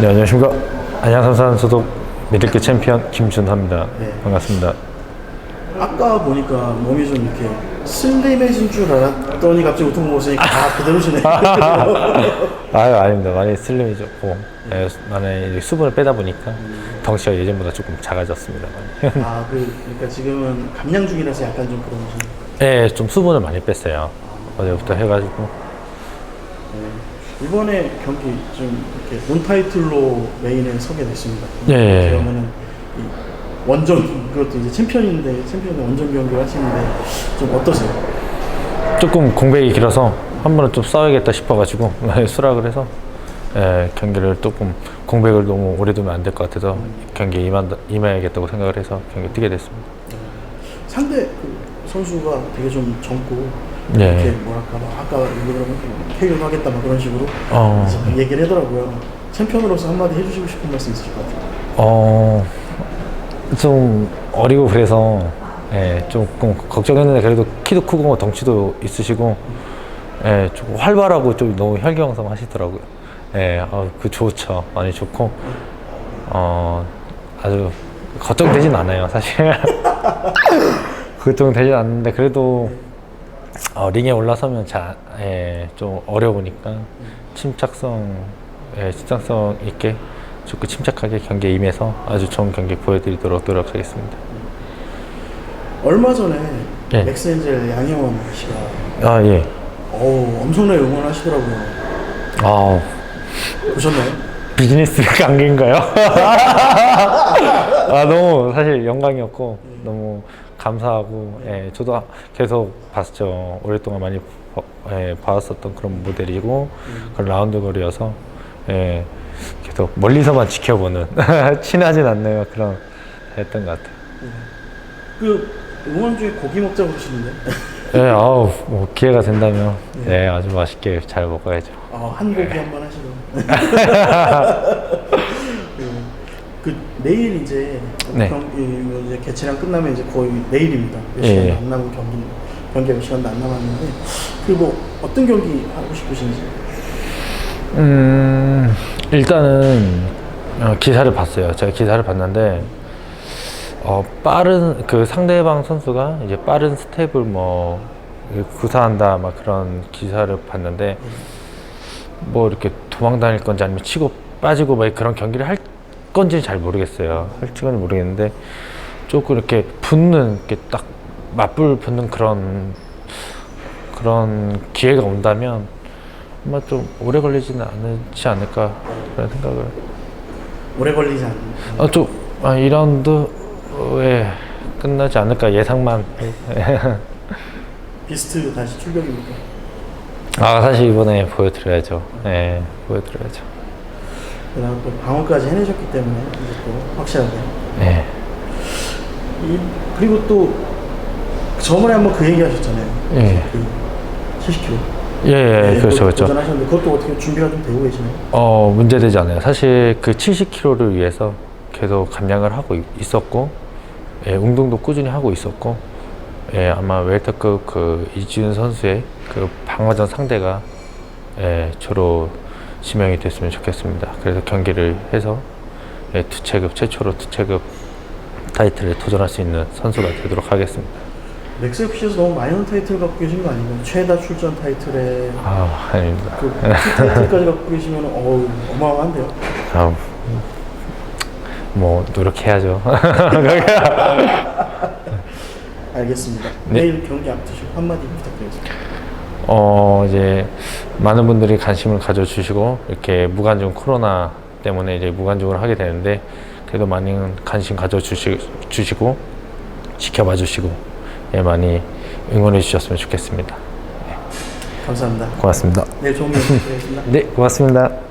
네, 안녕하십니까. 안양삼산 소속 미들급 챔피언 김준하입니다. 네. 반갑습니다. 아까 보니까 몸이 좀 이렇게 슬림해진 줄 알았더니 갑자기 우통 먹으니까 다 그대로시네. 아유, 아닙니다. 많이 슬림해졌고, 네, 많이 이제 수분을 빼다 보니까 덩치가 예전보다 조금 작아졌습니다. 많이. 아, 그, 그러니까 지금은 감량 중이라서 약간 좀 그런 거 네, 좀 수분을 많이 뺐어요. 어제부터 해가지고. 이번에 경기 좀 이렇게 논타이틀로 메인에 서게 됐습니다. 예. 그러면은 이 원정 그것도 이제 챔피언인데 챔피언의 원정 경기를 하시는데 좀 어떠세요? 조금 공백이 길어서 한 번은 좀 싸워야겠다 싶어가지고 수락을 해서 예, 경기를 조금 공백을 너무 오래 두면 안 될 것 같아서 경기에 임한, 임해야겠다고 생각을 해서 경기 뛰게 됐습니다. 상대 그 선수가 되게 좀 젊고 예. 이렇게 뭐랄까 막 아까 얘기를 KO 하겠다 막 그런 식으로 어. 막 얘기를 하더라고요. 챔피언으로서 한마디 해주시고 싶은 말씀 있으실 것 같아요. 어, 좀 어리고 그래서 예, 조금 걱정했는데 그래도 키도 크고 덩치도 있으시고 예, 조금 활발하고 좀 너무 혈기왕성 하시더라고요. 예, 어, 그 좋죠. 많이 좋고 어, 아주 걱정되진 않아요, 사실. 걱정되진 않는데 그래도 어, 링에 올라서면 자, 예, 좀 어려우니까 침착성, 예, 침착성 있게 좋고 침착하게 경기에 임해서 아주 좋은 경기 보여드리도록 노력하겠습니다. 얼마 전에 예. 맥스엔젤 양혜원 씨가 아 예. 어우 엄청나게 응원하시더라고요. 아 보셨나요? 비즈니스 관계인가요? 아 너무 사실 영광이었고 너무 감사하고 예, 저도 계속 봤죠. 오랫동안 많이 봐- 예, 봐왔었던 그런 모델이고 그런 라운드 거리여서 예, 계속 멀리서만 지켜보는 친하진 않네요. 그런 했던 것 같아요. 그 응원 중에 고기 먹자 그러시는데 예, 아우 뭐 기회가 된다면 예, 아주 맛있게 잘 먹어야죠. 어, 한 고기 한번 하시고 그, 그 내일 이제 네. 경기 이제 개최랑 끝나면 이제 거의 내일입니다. 몇 예, 시간도 예. 안 남은 경기 경기가 몇 시간도 안 남았는데 그뭐 어떤 경기 하고 싶으신지 음, 일단은 어, 기사를 봤어요. 제가 기사를 봤는데 어, 빠른 그 상대방 선수가 이제 빠른 스텝을 뭐 구사한다 막 그런 기사를 봤는데 뭐 이렇게 도망 다닐 건지 아니면 치고 빠지고 막 그런 경기를 할 건지는 잘 모르겠어요. 할지는 모르겠는데 조금 이렇게 붙는 이렇게 딱 맞불 붙는 그런 그런 기회가 온다면 아마 좀 오래 걸리지는 않지 않을까 그런 생각을 오래 걸리지 않는 아, 좀 아, 2라운드 에 끝나지 않을까 예상만 비스트 다시 출격입니까? 아 사실 이번에 보여드려야죠 예 보여드려야죠 그다음 또 방어까지 해내셨기 때문에 이제 또 확실하게 예 이, 그리고 또 저번에 한번 그 얘기 하셨잖아요. 예. 그 70kg. 예, 예, 그렇죠, 그렇죠. 도전하셨는데 그것도 어떻게 준비가 좀 되고 계시나요? 어, 문제되지 않아요. 사실 그 70kg를 위해서 계속 감량을 하고 있- 있었고, 예, 운동도 꾸준히 하고 있었고, 예, 아마 웰터급 그 이지훈 선수의 그 방어전 상대가 예, 저로 지명이 됐으면 좋겠습니다. 그래서 경기를 해서 예, 투체급 최초로 투체급 타이틀에 도전할 수 있는 선수가 되도록 하겠습니다. 맥스 FC에서 너무 마이너 타이틀 갖고 계신 거 아닌가요? 최다 출전 타이틀에 아, 아닙니다. 그 타이틀까지 갖고 계시면 어우 어마어마한데요. 아, 뭐 노력해야죠. 알겠습니다. 네. 내일 경기 앞두시고 한마디 부탁드리겠습니다. 어 이제 많은 분들이 관심을 가져주시고 이렇게 무관중 코로나 때문에 이제 무관중을 하게 되는데 그래도 많은 관심 가져주시 주시고 지켜봐 주시고 예, 많이 응원해 주셨으면 좋겠습니다. 감사합니다. 고맙습니다. 내일 좋은 경기 부탁드리겠습니다. 네, 고맙습니다.